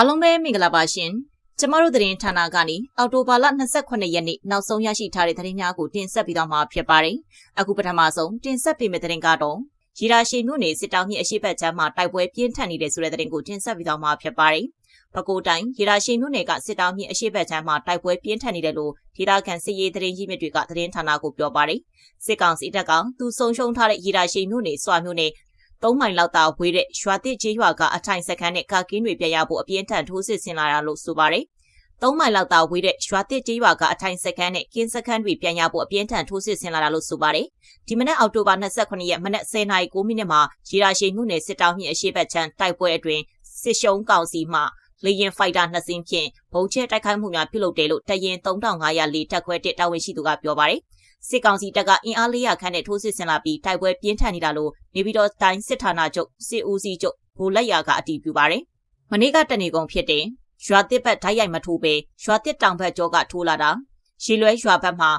အားလုံးပဲမင်္ဂလာပါရှင်ကျမတို့သတင်းဌာနကနေအော်တိုဘာလ28ရက်နေ့နောက်ဆုံးရရှိထားတဲ့သတင်းများကိုတင်ဆက်ပေးသွားမှာဖြစ်ပါတယ်အခုပထမဆုံးတင်ဆက်ပေးမယ့်သတင်းကတော့ရီရာရှိမြို့နယ်စစ်တောင်းမြစ်အရှိတ်ချမ်းမှာတိုက်ပွဲပြင်းထန်နေတဲ့ဆိုတဲ့သတင်းကိုတင်ဆက်ပေးသွားမှာဖြစ်ပါတယ်ပဲခူးတိုင်းရီရာရှိမြို့နယ်ကစစ်တောင်းမြစ်အရှိတ်ချမ်းမှာတိုက်ပွဲပြင်းထန်နေတယ်လို့ဒေသခံစစ်ရေးသတင်းကြီးမြစ်တွေကသတင်းဌာနကိုပြောပါတယ်စစ်ကောင်စီတပ်ကသူဆုံရှုံထားတဲ့ရီရာရှိမြို့နယ်စွာမြို့နယ် ၃မိုင်လောက်သာဝေးတဲ့ရွာတစ်ကျေးရွာကအထိုင်စခန်းနဲ့ကာကင်းတွေပြရဖို့အပြင်းထန်ထိုးစစ်ဆင်လာတာလို့ဆိုပါတယ်။၃မိုင်လောက်သာဝေးတဲ့ရွာတစ်ကျေးရွာကအထိုင်စခန်းနဲ့ကင်းစခန်းတွေပြန်ရဖို့အပြင်းထန်ထိုးစစ်ဆင်လာတာလို့ဆိုပါတယ်။ဒီမနက်အောက်တိုဘာ29ရက်မနက်10:09မိနစ်မှာရီရာရှိမှုနယ်စစ်တောင်းမြစ်အရှိတ်ချမ်းတိုက်ပွဲအတွင်းစစ်ရှုံးကောင်စီမှလေရင်ဖိုက်တာနှစ်စင်းဖြင့်ဘုံကျဲတိုက်ခိုက်မှုများပြုလုပ်တယ်လို့တရင်3500လေးတက်ခွဲတက်တာဝန်ရှိသူကပြောပါတယ်။ စစ်ကောင်စီတပ်ကအင်အား400ခန့်နဲ့ထိုးစစ်ဆင်လာပြီးတိုက်ပွဲပြင်းထန်နေတာလို့နေပြည်တော်တိုင်းစစ်ဌာနချုပ်စစ်ဦးစီးချုပ်ဗိုလ်လက်ရာကအတည်ပြုပါတယ်။မနေ့ကတနေကုန်ဖြစ်တဲ့ရွာတစ်ဘက်ဓာတ်ရိုက်မထိုးပဲရွာတစ်တောင်ဘက်ကျောကထိုးလာတာရေလွဲရွာဘက်မှာ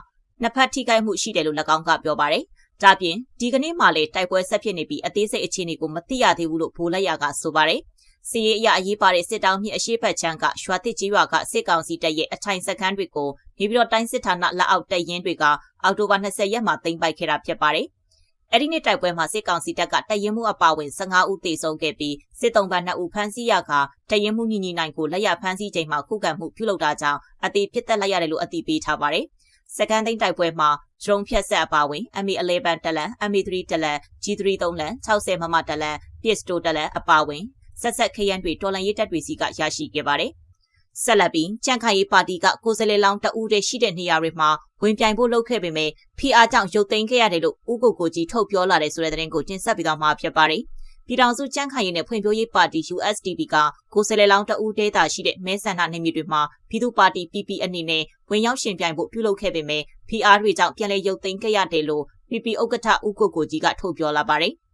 နှစ်ဖက်ထိခိုက်မှုရှိတယ်လို့၎င်းကပြောပါတယ်။ဒါပြင်ဒီကနေ့မှလည်းတိုက်ပွဲဆက်ဖြစ်နေပြီးအသေးစိတ်အခြေအနေကိုမသိရသေးဘူးလို့ဗိုလ်လက်ရာကဆိုပါတယ်။ စီရေးအရအရေးပါတဲ့စစ်တောင်းမြစ်အရှိတ်ဖက်ချမ်းကရွာတစ်ကြီးရွာကစစ်ကောင်စီတပ်ရဲ့အထိုင်စခန်းတွေကိုနေပြည်တော်တိုင်းစစ်ဌာနလက်အောက်တပ်ရင်းတွေကအောက်တိုဘာ20ရက်မှာသိမ်းပိုက်ခဲ့တာဖြစ်ပါတယ်။အဲ့ဒီနေ့တိုက်ပွဲမှာစစ်ကောင်စီတပ်ကတပ်ရင်းမှုအပါဝင်15ဦးသေဆုံးခဲ့ပြီးစစ်တုံးပန်း2ဦးဖမ်းဆီးရကတပ်ရင်းမှုညီညီနိုင်ကိုလက်ရဖမ်းဆီးချိန်မှာခုခံမှုပြုလုပ်တာကြောင့်အသေးဖြစ်သက်လိုက်ရတယ်လို့အသိပေးထားပါတယ်။စကန်သိန်းတိုက်ပွဲမှာဒရုန်းဖြတ်ဆက်အပါဝင် MA11 တလန် MA3 တလန် G3 3လန်60မမတလန် Pistol တလန်အပါဝင် ဆက်ဆက်ခရမ်းတွေတော်လန်ရေးတပ်တွေစီကရရှိခဲ့ပါတယ်။ဆက်လက်ပြီးကြံ့ခိုင်ရေးပါတီကကိုယ်စားလှယ်လောင်းတအူးတဲ့ရှိတဲ့နေရာတွေမှာဝင်ပြိုင်ဖို့လုပ်ခဲ့ပေမဲ့ဖီအားကြောင့်ရုတ်သိမ်းခဲ့ရတယ်လို့ဦးကိုကိုကြီးထုတ်ပြောလာတဲ့ဆိုတဲ့သတင်းကိုတင်ဆက်ပေးသွားမှာဖြစ်ပါတယ်။ပြည်ထောင်စုကြံ့ခိုင်ရေးနဲ့ဖွံ့ဖြိုးရေးပါတီ USDP ကကိုယ်စားလှယ်လောင်းတအူးဒေတာရှိတဲ့မဲဆန္ဒနယ်မြေတွေမှာပြည်သူ့ပါတီ PP အနေနဲ့ဝင်ရောက်ရှင်ပြိုင်ဖို့ပြုလုပ်ခဲ့ပေမဲ့ PR တွေကြောင့်ပြန်လည်ရုတ်သိမ်းခဲ့ရတယ်လို့ PP ဥက္ကဋ္ဌဦးကိုကိုကြီးကထုတ်ပြောလာပါတယ်။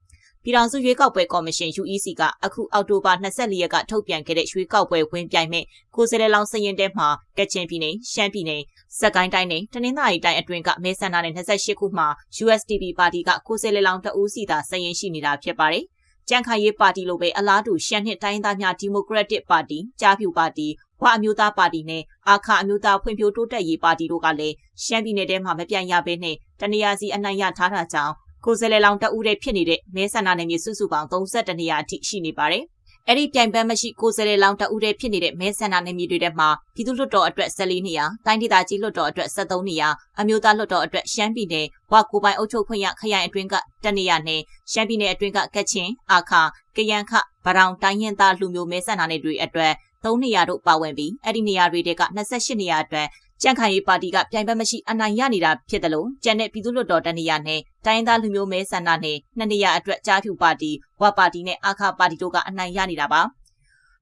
ပြည်ထောင်စုရွေးကောက်ပွဲကော်မရှင် UEC ကအခုအောက်တိုဘာ24ရက်ကထုတ်ပြန်ခဲ့တဲ့ရွေးကောက်ပွဲဝင်ပြိုင်မဲ့ကိုယ်စားလှယ်လောင်းစရင်တဲမှာကချင်ပြည်နယ်၊ရှမ်းပြည်နယ်၊စက်ကိုင်းတိုင်းနဲ့တနင်္သာရီတိုင်းအတွင်းကမဲဆန္ဒနယ်28ခုမှာ USDP ပါတီကကိုယ်စားလှယ်လောင်းတဦးစီသာစရင်ရှိနေတာဖြစ်ပါတယ်။ကြံ့ခိုင်ရေးပါတီလိုပဲအလားတူရှမ်းနှစ်တိုင်းသားများဒီမိုကရက်တစ်ပါတီ၊ကြားဖြူပါတီ၊ဝအမျိုးသားပါတီနဲ့အာခအမျိုးသားဖွံ့ဖြိုးတိုးတက်ရေးပါတီတို့ကလည်းရှမ်းပြည်နယ်ထဲမှာမပြိုင်ရဘဲနဲ့တနေရာစီအနိုင်ရထားတာကြောင့် ကိုယ်စားလှယ်လောင်တအူးတဲ့ဖြစ်နေတဲ့မဲဆန္ဒနယ်မြေစုစုပေါင်း32နေရာအထိရှိနေပါတယ်။အဲ့ဒီပြိုင်ပန်းမရှိကိုယ်စားလှယ်လောင်တအူးတဲ့ဖြစ်နေတဲ့မဲဆန္ဒနယ်မြေတွေထဲမှာပြည်သူ့လွှတ်တော်အတွက်14နေရာ၊တိုင်းဒေသကြီးလွှတ်တော်အတွက်73နေရာ၊အမျိုးသားလွှတ်တော်အတွက်ရှမ်းပြည်နယ်ဝကိုပိုင်အုပ်ချုပ်ခွင့်ရခရိုင်အတွင်းကတနေရာနဲ့ရှမ်းပြည်နယ်အတွင်းကကချင်၊အာခါ၊ကယန်းခ၊ဗရောင်တိုင်းရင်သားလူမျိုးမဲဆန္ဒနယ်တွေအတွက်3နေရာတို့ပါဝင်ပြီးအဲ့ဒီနေရာတွေက28နေရာအတွက် ကြံ့ခိုင်ရေးပါတီကပြိုင်ဘက်မရှိအနိုင်ရနေတာဖြစ်တယ်လို့ကျန်တဲ့ပြည်သူ့လွှတ်တော်တနေရာနဲ့တိုင်းသားလူမျိုးမဲဆန္ဒနဲ့နှစ်နေရာအတွက်ကြားဖြူပါတီဝပါတီနဲ့အခါပါတီတို့ကအနိုင်ရနေတာပါ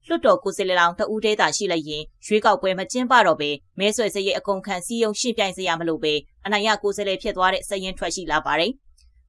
လွှတ်တော်ကိုယ်စားလှယ်လောင်တဦးသေးတာရှိလိုက်ရင်ရွေးကောက်ပွဲမကျင်းပတော့ပဲမဲဆွယ်စရဲ့အကုန်ခံစီယုံရှင်းပြိုင်စရာမလိုပဲအနိုင်ရကိုယ်စားလှယ်ဖြစ်သွားတဲ့စရင်ထွက်ရှိလာပါတယ်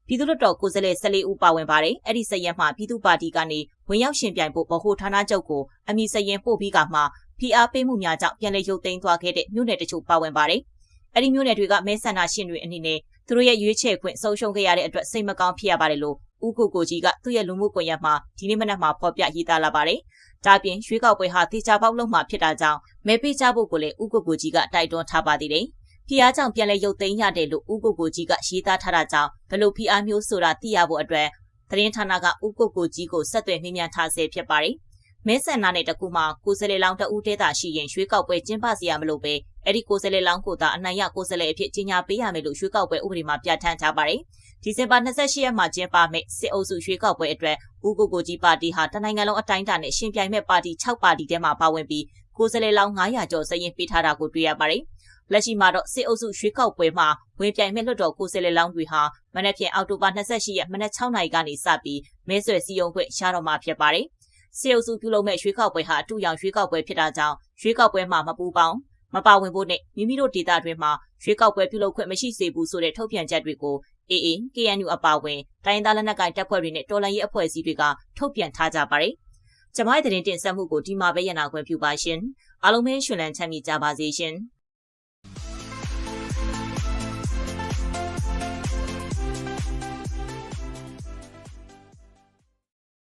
ပြည်သူ့လွှတ်တော်ကိုယ်စားလှယ်14ဦးပါဝင်ပါတယ်။အဲ့ဒီစရင်မှာပြည်သူ့ပါတီကနေဝင်ရောက်ရှင်ပြိုင်ဖို့ဗဟိုဌာနချုပ်ကိုအမိစရင်ပို့ပြီးကမှ ဖိအားပေးမှုများကြောင့်ပြန်လည်ရုပ်သိမ်းသွားခဲ့တဲ့မြို့နယ်တချို့ပါဝင်ပါတယ်။အဲဒီမြို့နယ်တွေကမဲဆန္ဒရှင်တွေအနေနဲ့သူတို့ရဲ့ရွေးချယ်ခွင့်ဆုံးရှုံးခဲ့ရတဲ့အတွက်စိတ်မကောင်းဖြစ်ရပါတယ်လို့ဦးကိုကိုကြီးကသူ့ရဲ့လူမှုကွန်ရက်မှာဒီနေ့မနက်မှာဖော်ပြရေးသားလာပါတယ်။ဒါပြင်ရွေးကောက်ပွဲဟာတေချာပေါက်လုံးမှာဖြစ်တာကြောင့်မဲပေးကြဖို့ကိုလည်းဦးကိုကိုကြီးကတိုက်တွန်းထားပါသေးတယ်။ဖီအားကြောင့်ပြန်လဲရုပ်သိမ်းရတယ်လို့ဦးကိုကိုကြီးကရေးသားထားတာကြောင့်ဘလို့ဖီအားမျိုးဆိုတာသိရဖို့အတွက်သတင်းဌာနကဦးကိုကိုကြီးကိုဆက်သွယ်မြင်မြန်ထားဆဲဖြစ်ပါတယ်။ မဲဆန္ဒနဲ့တကူမှာကိုယ်စားလှယ်လောင်းတဦးတဲတာရှိရင်ရွေးကောက်ပွဲကျင်းပစီရမလို့ပဲအဲ့ဒီကိုယ်စားလှယ်လောင်းကိုသာအနိုင်ရကိုယ်စားလှယ်အဖြစ်ကြီးညာပေးရမယ်လို့ရွေးကောက်ပွဲဥပဒေမှာပြဋ္ဌာန်းထားပါတယ်။ဒီဇင်ဘာ28ရက်မှာကျင်းပမယ့်စစ်အုပ်စုရွေးကောက်ပွဲအတွက်ဦးကိုကိုကြီးပါတီဟာတနိုင်ငံလုံးအတိုင်းအတာနဲ့ရှင်ပြိုင်မဲ့ပါတီ6ပါတီထဲမှာပါဝင်ပြီးကိုယ်စားလှယ်လောင်း900ကျော်စရင်ပေးထားတာကိုတွေ့ရပါတယ်။လက်ရှိမှာတော့စစ်အုပ်စုရွေးကောက်ပွဲမှာဝင်ပြိုင်မဲ့လွှတ်တော်ကိုယ်စားလှယ်လောင်းတွေဟာမနက်ဖြန်အောက်တိုဘာ28ရက်မနက်6နာရီကနေစပြီးမဲဆွယ်စည်းရုံးခွင့်ရတော့မှာဖြစ်ပါတယ်။ စေအုပ်စုပြုလုပ်မဲ့ရွေးကောက်ပွဲဟာအတူရောင်ရွေးကောက်ပွဲဖြစ်တာကြောင့်ရွေးကောက်ပွဲမှာမပူပေါင်းမပါဝင်ဖို့နဲ့မိမိတို့ဒေသတွင်းမှာရွေးကောက်ပွဲပြုလုပ်ခွင့်မရှိစေဘူးဆိုတဲ့ထုတ်ပြန်ချက်တွေကို AA KNU အပါအဝင်တိုင်းသားလက်နက်ကိုင်တပ်ဖွဲ့တွေနဲ့တော်လှန်ရေးအဖွဲ့အစည်းတွေကထုတ်ပြန်ထားကြပါတယ်။ကျမရဲ့သတင်းတင်ဆက်မှုကိုဒီမှာပဲရနာခွင့်ပြုပါရှင်။အားလုံးပဲရှင်လန်းချမ်းမြေကြပါစေရှင်။